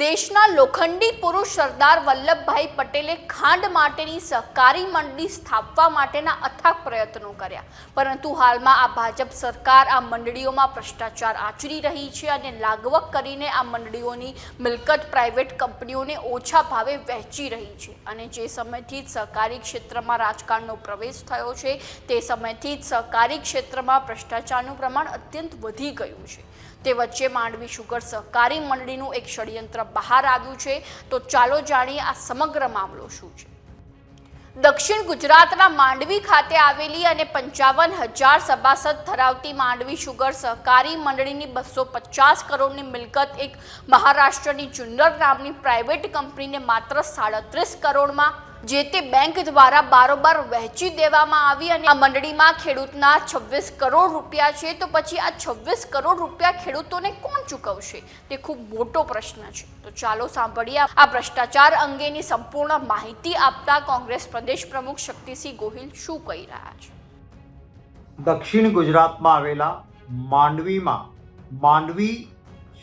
દેશના લોખંડી પુરુષ સરદાર વલ્લભભાઈ પટેલે ખાંડ માટેની સહકારી મંડળી સ્થાપવા માટેના અથાગ પ્રયત્નો કર્યા. પરંતુ હાલમાં આ ભાજપ સરકાર આ મંડળીઓમાં ભ્રષ્ટાચાર આચરી રહી છે અને લાગવક કરીને આ મંડળીઓની મિલકત પ્રાઇવેટ કંપનીઓને ઓછા ભાવે વહેંચી રહી છે. અને જે સમયથી જ સહકારી ક્ષેત્રમાં રાજકારણનો પ્રવેશ થયો છે, તે સમયથી જ સહકારી ક્ષેત્રમાં ભ્રષ્ટાચારનું પ્રમાણ અત્યંત વધી ગયું છે. તે વચ્ચે માંડવી શુગર સહકારી મંડળીનું એક ષડયંત્ર બહાર આવ્યું છે, તો ચાલો જાણીએ આ સમગ્ર મામલો શું છે. દક્ષિણ ગુજરાતના માંડવી ખાતે આવેલી અને પંચાવન હજાર સભાસદ ધરાવતી માંડવી શુગર સહકારી મંડળીની બસો પચાસ કરોડની મિલકત એક મહારાષ્ટ્રની જુન્નર નામની પ્રાઇવેટ કંપનીને માત્ર સાડત્રીસ કરોડમાં જે તે બેંક દ્વારા બારોબાર વહેંચી દેવામાં આવી અને આ મંડળીમાં ખેડૂતના છવ્વીસ કરોડ રૂપિયા છે, તો પછી આ છવ્વીસ કરોડ રૂપિયા ખેડૂતોને કોણ ચૂકવશે? તે ખૂબ મોટો પ્રશ્ન છે. તો ચાલો સાંભળીએ આ ભ્રષ્ટાચાર અંગેની સંપૂર્ણ માહિતી આપતા કોંગ્રેસ પ્રદેશ પ્રમુખ શક્તિસિંહ ગોહિલ શું કહી રહ્યા છે? દક્ષિણ ગુજરાતમાં આવેલા માંડવીમાં માંડવી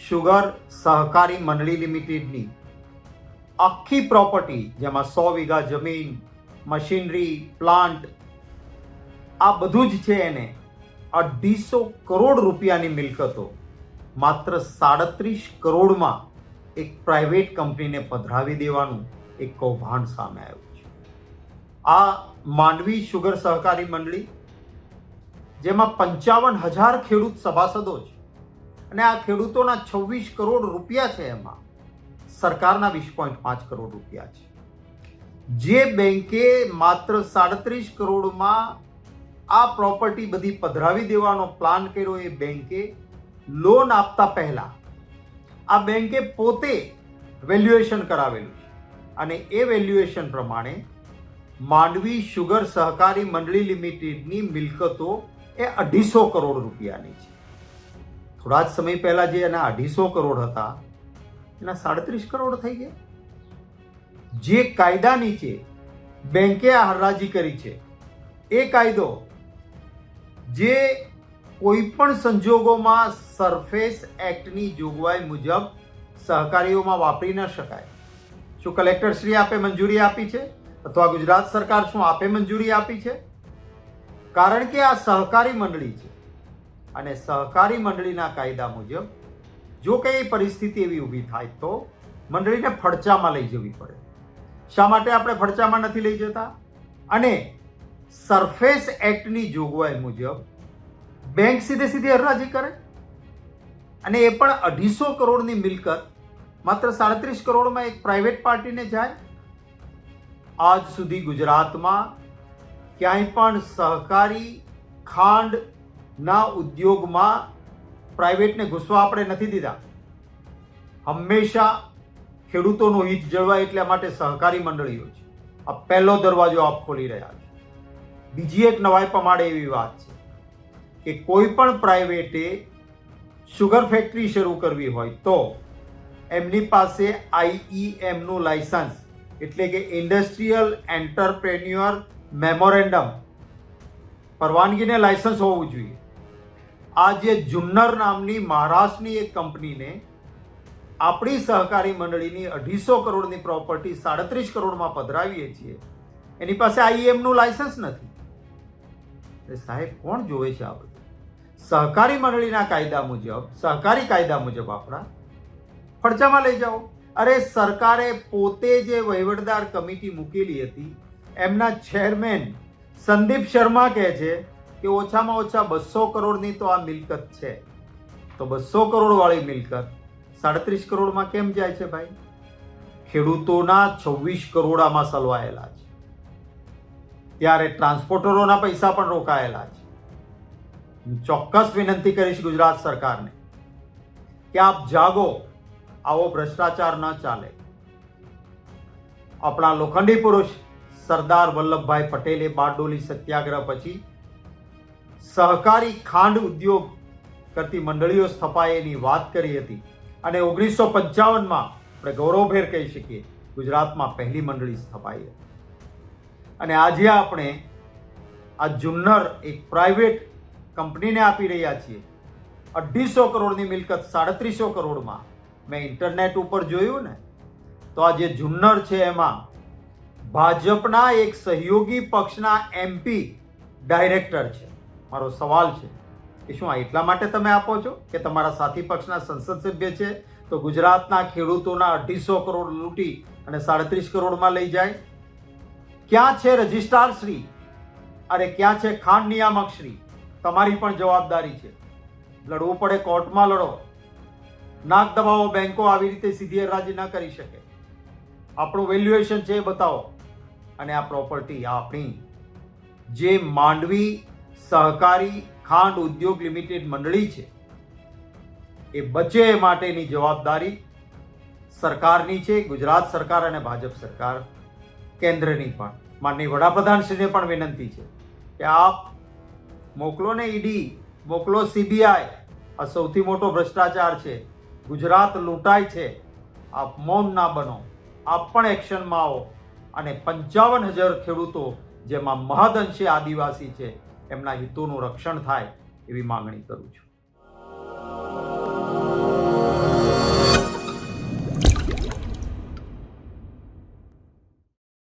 શુગર સહકારી મંડળી લિમિટેડની આખી પ્રોપર્ટી જેમાં સો વીઘા જમીન મશીનરી પ્લાન્ટ આ બધું જ છે એને અઢીસો કરોડ રૂપિયાની મિલકતો. માત્ર સાડત્રીસ કરોડમાં એક પ્રાઇવેટ કંપનીને પધરાવી દેવાનું એક કૌભાંડ સામે આવ્યું છે. આ માંડવી શુગર સહકારી મંડળી, જેમાં પંચાવન હજાર ખેડૂત સભાસદો છે. અને આ ખેડૂતોના છવ્વીસ કરોડ રૂપિયા છે એમાં. સરકારના વીસ પોઈન્ટ પાંચ કરોડ રૂપિયા છે. જે બેંકે માત્ર સાડત્રીસ કરોડમાં આ પ્રોપર્ટી બધી પધરાવી દેવાનો પ્લાન કર્યો એ બેંકે લોન આપતા પહેલા આ બેંકે પોતે વેલ્યુએશન કરાવેલું છે. અને એ વેલ્યુએશન પ્રમાણે માંડવી શુગર સહકારી મંડળી લિમિટેડની મિલકતો એ અઢીસો કરોડ રૂપિયાની છે. થોડા જ સમય પહેલા જે એના અઢીસો કરોડ હતા એના સાડત્રીસ કરોડ થઈ ગયા. જે કાયદા નીચે બેંકે આ હરાજી કરી છે. એ કાયદો જે કોઈ પણ સંજોગોમાં સરફેસ એક્ટની જોગવાઈ મુજબ સહકારીઓમાં વાપરી ન શકાય. શું કલેક્ટર શ્રી આપે મંજૂરી આપી છે? અથવા ગુજરાત સરકાર શું આપે મંજૂરી આપી છે? કારણ કે આ સહકારી મંડળી છે. અને સહકારી મંડળીના કાયદા મુજબ જો કઈ પરિસ્થિતિ એવી ઊભી થાય તો મંડળીને ફડચામાં લઈ જવી પડે. શા માટે આપણે ફડચામાં નથી લઈ જતા? અને સરફેસ એક્ટની જોગવાઈ મુજબ બેંક સીધે સીધી હરાજી કરે. અને એ પણ અઢીસો કરોડની મિલકત, માત્ર સાડત્રીસ કરોડમાં એક પ્રાઇવેટ પાર્ટીને જાય. આજ સુધી ગુજરાતમાં ક્યાંય પણ સહકારી ખાંડના ઉદ્યોગમાં પ્રાઇવેટને ઘૂસવા આપણે નથી દીધા. હંમેશા ખેડૂતોનું હિત જળવાય એટલા માટે સહકારી મંડળીઓ છે. આ પહેલો દરવાજો આપ ખોલી રહ્યા છે. બીજી એક નવાઈ પમાડે એવી વાત છે કે કોઈ પણ પ્રાઇવેટે શુગર ફેક્ટરી શરૂ કરવી હોય તો એમની પાસે આઈઈએમનું લાયસન્સ એટલે કે ઇન્ડસ્ટ્રીયલ એન્ટરપ્રેન્યુઅર મેમોરેન્ડમ પરવાનગીને લાયસન્સ હોવું જોઈએ. આ જે જુન્નર નામની મહારાષ્ટ્રની એક કંપનીને આપણી સહકારી મંડળીની અઢીસો કરોડની પ્રોપર્ટી સાડત્રીસ કરોડમાં પધરાવીએ છીએ. એની પાસે આઈએમનું લાયસન્સ નથી. સાહેબ, કોણ જોવે છે આ બધું? સહકારી મંડળીના કાયદા મુજબ, સહકારી કાયદા મુજબ આપણા ફડચામાં લઈ જાઓ. અરે સરકારે પોતે જે વહીવટદાર કમિટી મૂકેલી હતી, એમના ચેરમેન સંદીપ શર્મા કહે છે કે ઓછામાં ઓછા બસો કરોડની તો આ મિલકત છે. તો બસો કરોડ વાળી મિલકત સાડત્રીસ કરોડમાં કેમ જાય છે ભાઈ? ખેડૂતોના છવ્વીસ કરોડ આમાં સલવાયેલા છે. ત્યારે ટ્રાન્સપોર્ટરોના પૈસા પણ રોકાયેલા છે. ચોક્કસ વિનંતી કરીશ ગુજરાત સરકારને કે આપ જાગો, આવો ભ્રષ્ટાચાર ન ચાલે. આપણા લોખંડી પુરુષ સરદાર વલ્લભભાઈ પટેલે બારડોલી સત્યાગ્રહ પછી સહકારી ખાંડ ઉદ્યોગ કરતી મંડળીઓ સ્થપાયેની વાત કરી હતી અને ઓગણીસો પંચાવનમાં આપણે ગૌરવભેર કહી શકીએ, ગુજરાતમાં પહેલી મંડળી સ્થપાઈ હતી. અને આજે આપણે આ જુન્નર એક પ્રાઇવેટ કંપનીને આપી રહ્યા છીએ. અઢીસો કરોડની મિલકત સાડત્રીસો કરોડમાં મેં ઇન્ટરનેટ ઉપર જોયું ને, તો આ જે જુન્નર છે એમાં ભાજપના એક સહયોગી પક્ષના એમપી ડાયરેક્ટર છે. મારો સવાલ છે કે શું આ એટલા માટે તમે આપો છો કે તમારા સાથી પક્ષના સંસદ સભ્ય છે? તો ગુજરાતના ખેડૂતોના અઢીસો કરોડ લૂંટી અને સાડત્રીસ કરોડમાં લઈ જાય. ક્યાં છે રજિસ્ટ્રાર શ્રી? અરે ક્યાં છે ખાંડ નિયામક શ્રી? તમારી પણ જવાબદારી છે. લડવું પડે કોર્ટમાં લડો. નાક દબાવો બેંકો આવી રીતે સીધી હરાજી ન કરી શકે. આપણું વેલ્યુએશન છે એ બતાવો. અને આ પ્રોપર્ટી આપણી જે માંડવી સહકારી ખાંડ ઉદ્યોગ લિમિટેડ મંડળી છે. એ બચે માટેની જવાબદારી સરકારની છે, ગુજરાત સરકાર અને ભાજપ સરકાર કેન્દ્રની પણ. માનની વડાપ્રધાનશ્રીને પણ વિનંતી છે કે આપ મોકલો ને ઈડી, મોકલો સીબીઆઈ. આ સૌથી મોટો ભ્રષ્ટાચાર છે. ગુજરાત લૂંટાય છે. આપ મૌન ના બનો. આપ પણ એક્શનમાં આવો. અને પંચાવન હજાર ખેડૂતો, જેમાં મહદઅંશે આદિવાસી છે એમના હિતોનું રક્ષણ થાય એવી માંગણી કરું છું.